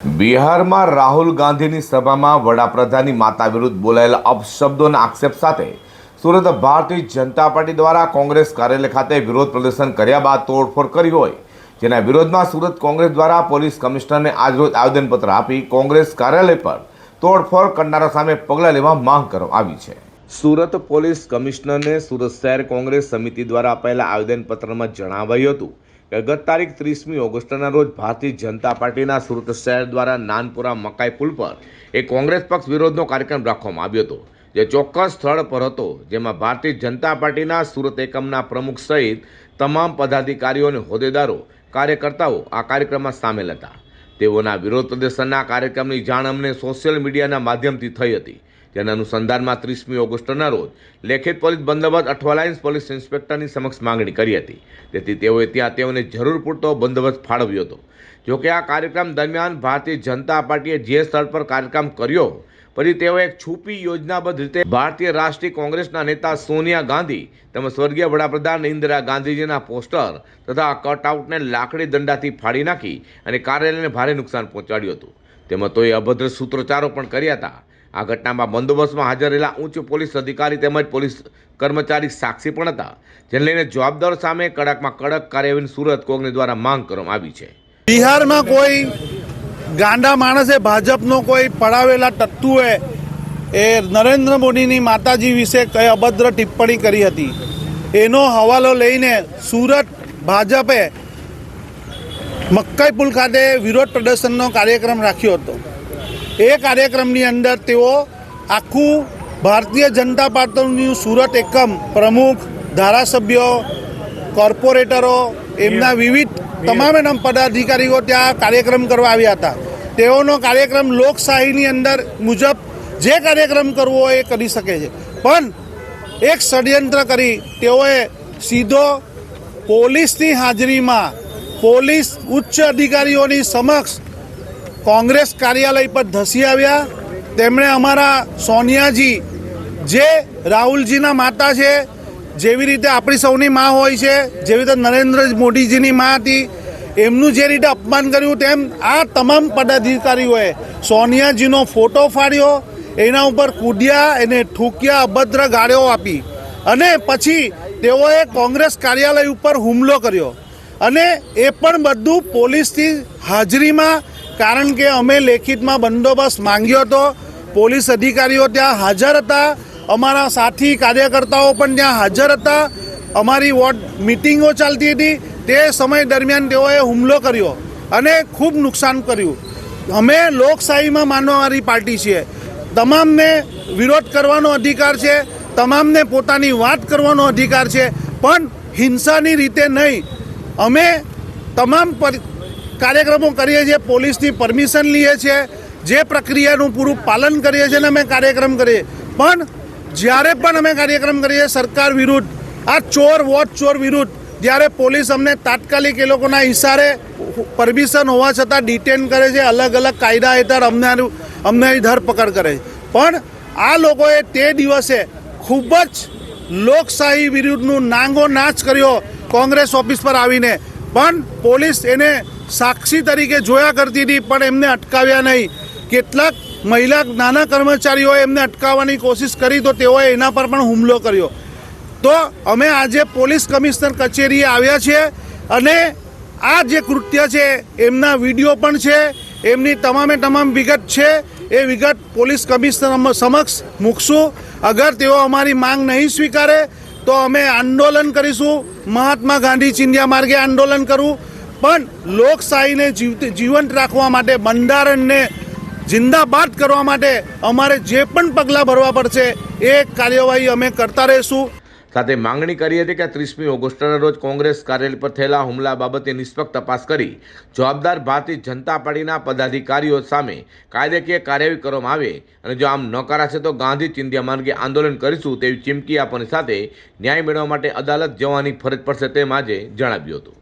બિહારમાં રાહુલ ગાંધીની સભામાં વડાપ્રધાનની માતા વિરુદ્ધ બોલાયેલા અપશબ્દોના આક્ષેપ સાથે સુરત ભારતીય જનતા પાર્ટી દ્વારા કોંગ્રેસ કાર્યાલય ખાતે વિરોધ પ્રદર્શન કર્યા બાદ તોડફોડ કરી હોય. જેના વિરોધમાં સુરત કોંગ્રેસ દ્વારા પોલીસ કમિશનરને આજરોજ આવેદનપત્ર આપી કોંગ્રેસ કાર્યાલય પર તોડફોડ કરનારા સામે પગલાં લેવા માંગ કરવામાં આવી છે. સુરત પોલીસ કમિશનરને સુરત શહેર કોંગ્રેસ સમિતિ દ્વારા અપાયેલા આવેદનપત્રમાં જણાવાયું હતું કે ગત તારીખ ત્રીસમી ઓગસ્ટના રોજ ભારતીય જનતા પાર્ટીના સુરત શહેર દ્વારા નાનપુરા મકાઈ પુલ પર એક કોંગ્રેસ પક્ષ વિરોધનો કાર્યક્રમ રાખવામાં આવ્યો હતો, જે ચોક્કસ સ્થળ પર હતો, જેમાં ભારતીય જનતા પાર્ટીના સુરત એકમના પ્રમુખ સહિત તમામ પદાધિકારીઓ અને હોદ્દેદારો, કાર્યકર્તાઓ આ કાર્યક્રમમાં સામેલ હતા. તેઓના વિરોધ પ્રદર્શનના કાર્યક્રમની જાણ અમને સોશિયલ મીડિયાના માધ્યમથી થઈ હતી. જેના અનુસંધાનમાં ત્રીસમી ઓગસ્ટના રોજ લેખિત પોલીસ બંદોબસ્ત અઠવાલાઇન્સ પોલીસ ઇન્સ્પેક્ટરની સમક્ષ માંગણી કરી હતી. તેથી તેઓએ ત્યાં તેઓને જરૂર પૂરતો બંદોબસ્ત ફાળવ્યો હતો. જોકે આ કાર્યક્રમ દરમિયાન ભારતીય જનતા પાર્ટીએ જે સ્થળ પર કાર્યક્રમ કર્યો પછી તેઓ એક છુપી યોજનાબદ્ધ રીતે ભારતીય રાષ્ટ્રીય કોંગ્રેસના નેતા સોનિયા ગાંધી તેમજ સ્વર્ગીય વડાપ્રધાન ઇન્દિરા ગાંધીજીના પોસ્ટર તથા કટઆઉટને લાકડી દંડાથી ફાડી નાખી અને કાર્યાલયને ભારે નુકસાન પહોંચાડ્યું હતું. તેમાં તોએ અભદ્ર સૂત્રોચ્ચારો પણ કર્યા હતા. આ ઘટનામાં બંદોબસ્તમાં હાજર રહેલા ઉચ્ચ પોલીસ અધિકારી તેમજ પોલીસ કર્મચારી સાક્ષી પણ હતા, જેને લઈને જવાબદારો સામે કડકમાં કડક કાર્યવાહીની સુરત કોંગ્રેસ દ્વારા માંગ કરવામાં આવી છે. બિહારમાં કોઈ ગાંડા માણસે ભાજપનો કોઈ પડાવેલા તત્તુએ એ નરેન્દ્ર મોદીની માતાજી વિશે કઈ અભદ્ર ટિપ્પણી કરી હતી? એનો હવાલો લઈને સુરત ભાજપે મક્કાઈપુલ ખાતે વિરોધ પ્રદર્શનનો કાર્યક્રમ રાખ્યો હતો. એ કાર્યક્રમની અંદર તેઓ આખું ભારતીય જનતા પાર્ટીનું સુરત એકમ પ્રમુખ ધારાસભ્યો કોર્પોરેટરો એમના વિવિધ તમામે પદાધિકારીઓ ત્યાં કાર્યક્રમ કરવા આવ્યા હતા. તેઓનો કાર્યક્રમ લોકશાહીની અંદર મુજબ જે કાર્યક્રમ કરવો હોય એ કરી શકે છે. પણ એક ષડયંત્ર કરી તેઓએ સીધો પોલીસની હાજરીમાં પોલીસ ઉચ્ચ અધિકારીઓની સમક્ષ કોંગ્રેસ કાર્યાલય પર ધસી આવ્યા. તેમણે અમારા સોનિયાજી, જે રાહુલજીના માતા છે, જેવી રીતે આપણી સૌની મા હોય છે, જેવી રીતે નરેન્દ્ર મોદીજીની મા હતી, એમનું જે રીતે અપમાન કર્યું તેમ આ તમામ પદાધિકારીઓએ સોનિયાજીનો ફોટો ફાડ્યો, એના ઉપર કૂદ્યા, એને ઠૂક્યા, અભદ્ર ગાળ્યો આપી. અને પછી તેઓએ કોંગ્રેસ કાર્યાલય ઉપર હુમલો કર્યો. અને એ પણ બધું પોલીસની હાજરીમાં કારણ કે અમે લેખિતમાં બંદોબસ્ત માંગ્યો હતો. પોલીસ અધિકારીઓ ત્યાં હાજર હતા. અમારા સાથી કાર્યકર્તાઓ પણ ત્યાં હાજર હતા. અમારી વોર્ડ મિટિંગો ચાલતી હતી. તે સમય દરમિયાન તેઓએ હુમલો કર્યો અને ખૂબ નુકસાન કર્યું. અમે લોકશાહીમાં માનવાવાળી પાર્ટી છીએ. તમામને વિરોધ કરવાનો અધિકાર છે. તમામને પોતાની વાત કરવાનો અધિકાર છે. પણ હિંસાની રીતે નહીં. અમે તમામ કાર્યક્રમો કરીએ છીએ, પોલીસની પરમિશન લઈએ છીએ, જે પ્રક્રિયાનું પૂરું પાલન કરીએ છીએ અને અમે કાર્યક્રમ કરીએ. પણ જ્યારે પણ અમે કાર્યક્રમ કરીએ સરકાર વિરુદ્ધ, આ ચોર વોચ ચોર વિરુદ્ધ જ્યારે પોલીસ અમને તાત્કાલિક એ લોકોના ઇશારે પરમિશન હોવા છતાં ડિટેન કરે છે, અલગ અલગ કાયદા હેઠળ અમને અમને ધરપકડ કરે છે. પણ આ લોકોએ તે દિવસે ખૂબ જ લોકશાહી વિરુદ્ધનું નાંગો નાચ કર્યો કોંગ્રેસ ઓફિસ પર આવીને. પણ પોલીસ એને સાક્ષી તરીકે જોયા કરતી હતી, પણ એમને અટકાવ્યા નહીં. કેટલાક મહિલા નાના કર્મચારીઓએ એમને અટકાવવાની કોશિશ કરી, તો તેઓએ એના પર પણ હુમલો કર્યો. તો અમે આજે પોલીસ કમિશનર કચેરીએ આવ્યા છીએ અને આ જે કૃત્ય છે, એમના વીડિયો પણ છે, એમની તમામે તમામ વિગત છે, એ વિગત પોલીસ કમિશનર સમક્ષ મૂકશું. અગર તેઓ અમારી માંગ નહીં સ્વીકારે, તો અમે આંદોલન કરીશું. મહાત્મા ગાંધી ચિંધ્યા માર્ગે આંદોલન કરવું પણ લોકશાહીને જીવત- રાખવા માટે, બંધારણને જિંદાબાદ કરવા માટે અમારે જે પણ પગલાં ભરવા પડશે, એ કાર્યવાહી અમે કરતા રહીશું. સાથે માંગણી કરી હતી કે ત્રીસમી ઓગસ્ટના રોજ કોંગ્રેસ કાર્યાલય પર થયેલા હુમલા બાબતે નિષ્પક્ષ તપાસ કરી જવાબદાર ભારતીય જનતા પાર્ટીના પદાધિકારીઓ સામે કાયદેકીય કાર્યવાહી કરવામાં આવે અને જો આમ ન કરાશે તો ગાંધી ચિંધ્યા માર્ગે આંદોલન કરીશું તેવી ચીમકી આપવાની સાથે ન્યાય મેળવવા માટે અદાલત જવાની ફરજ પડશે તેમ આજે જણાવ્યું હતું.